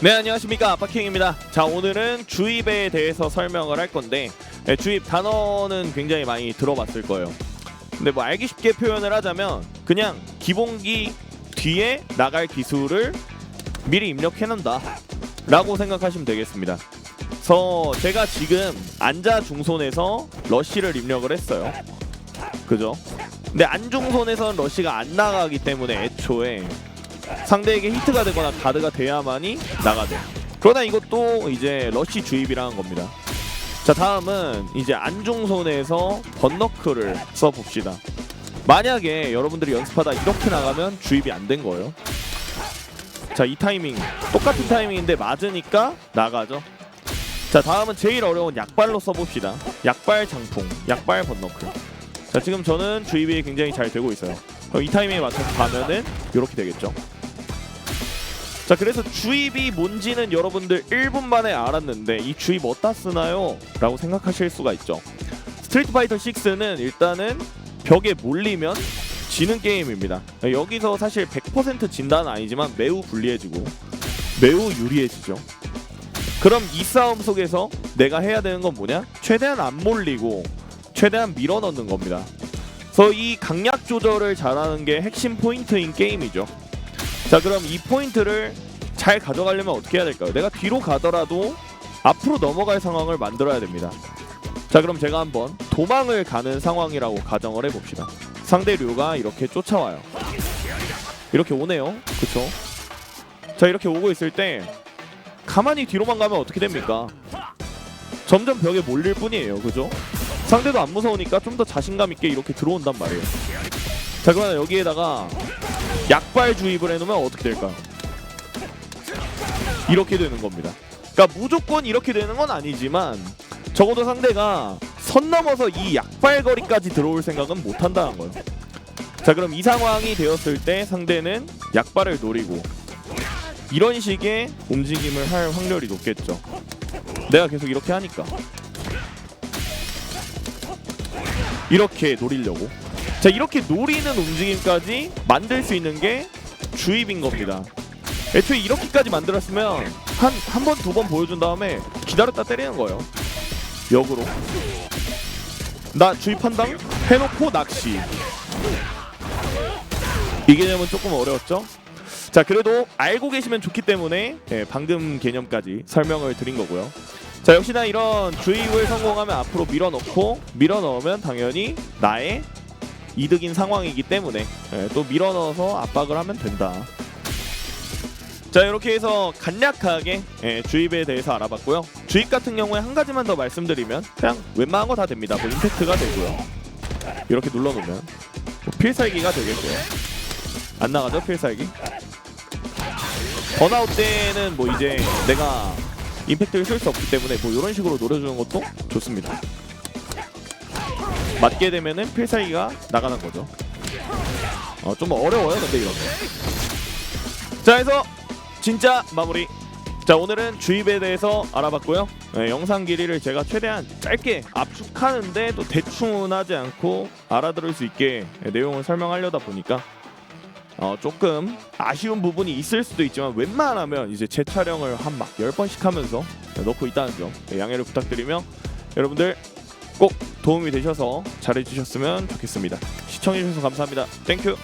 네 안녕하십니까. 아빠킹입니다. 자 오늘은 주입에 대해서 설명을 할 건데 네, 주입 단어는 굉장히 많이 들어봤을 거예요. 근데 뭐 알기 쉽게 표현을 하자면 그냥 기본기 뒤에 나갈 기술을 미리 입력해 놓는다 라고 생각하시면 되겠습니다. 그래서 제가 지금 안자 중손에서 러쉬를 입력을 했어요. 그죠? 근데 안중손에서는 러쉬가 안 나가기 때문에 애초에 상대에게 히트가 되거나 가드가 돼야만이 나가죠. 그러나 이것도 이제 러쉬 주입이라는 겁니다. 자 다음은 이제 안중손에서 번너크를 써봅시다. 만약에 여러분들이 연습하다 이렇게 나가면 주입이 안 된 거예요. 자 이 타이밍 똑같은 타이밍인데 맞으니까 나가죠. 자 다음은 제일 어려운 약발로 써봅시다. 약발 장풍, 약발 번너크. 자 지금 저는 주입이 굉장히 잘 되고 있어요. 그럼 이 타이밍에 맞춰서 가면은 이렇게 되겠죠. 자 그래서 주입이 뭔지는 여러분들 1분 만에 알았는데 이 주입 어디다 쓰나요? 라고 생각하실 수가 있죠. 스트리트 파이터 6는 일단은 벽에 몰리면 지는 게임입니다. 여기서 사실 100% 진다는 아니지만 매우 불리해지고 매우 유리해지죠. 그럼 이 싸움 속에서 내가 해야 되는 건 뭐냐? 최대한 안 몰리고 최대한 밀어 넣는 겁니다. 그래서 이 강약 조절을 잘하는 게 핵심 포인트인 게임이죠 자 그럼 이 포인트를 잘 가져가려면 어떻게 해야 될까요? 내가 뒤로 가더라도 앞으로 넘어갈 상황을 만들어야 됩니다. 자 그럼 제가 한번 도망을 가는 상황이라고 가정을 해봅시다. 상대 류가 이렇게 쫓아와요. 이렇게 오네요. 그쵸? 자 이렇게 오고 있을 때 가만히 뒤로만 가면 어떻게 됩니까? 점점 벽에 몰릴 뿐이에요. 그죠? 상대도 안 무서우니까 좀 더 자신감 있게 이렇게 들어온단 말이에요. 자 그러나 여기에다가 약발 주입을 해놓으면 어떻게 될까요? 이렇게 되는 겁니다. 그러니까 무조건 이렇게 되는 건 아니지만 적어도 상대가 선 넘어서 이 약발 거리까지 들어올 생각은 못 한다는 거예요. 자 그럼 이 상황이 되었을 때 상대는 약발을 노리고 이런 식의 움직임을 할 확률이 높겠죠. 내가 계속 이렇게 하니까 이렇게 노리려고 자 이렇게 노리는 움직임까지 만들 수 있는 게 주입인 겁니다. 애초에 이렇게까지 만들었으면 한 한 번 두 번 보여준 다음에 기다렸다 때리는 거예요. 역으로. 나 주입한당 해놓고 낚시. 이 개념은 조금 어려웠죠? 자 그래도 알고 계시면 좋기 때문에 예, 방금 개념까지 설명을 드린 거고요. 자 역시나 이런 주입을 성공하면 앞으로 밀어넣고 밀어넣으면 당연히 나의 이득인 상황이기 때문에 예, 또 밀어넣어서 압박을 하면 된다. 자 이렇게 해서 간략하게 예, 주입에 대해서 알아봤고요. 주입 같은 경우에 한 가지만 더 말씀드리면 그냥 웬만한 거 다 됩니다. 뭐 임팩트가 되고요. 이렇게 눌러놓으면 뭐 필살기가 되겠고요. 안 나가죠 필살기? 번아웃 때는 뭐 이제 내가 임팩트를 쓸 수 없기 때문에 뭐 이런 식으로 노려주는 것도 좋습니다. 맞게 되면은 필살기가 나가는 거죠. 어, 좀 어려워요, 근데 이런 거. 자, 해서 진짜 마무리. 자, 오늘은 주입에 대해서 알아봤고요. 네, 영상 길이를 제가 최대한 짧게 압축하는데 또 대충은 하지 않고 알아들을 수 있게 내용을 설명하려다 보니까 어, 조금 아쉬운 부분이 있을 수도 있지만 웬만하면 이제 재촬영을 한 막 10번씩 하면서 넣고 있다는 점 네, 양해를 부탁드리며 여러분들 꼭 도움이 되셔서 잘해주셨으면 좋겠습니다. 시청해주셔서 감사합니다. 땡큐.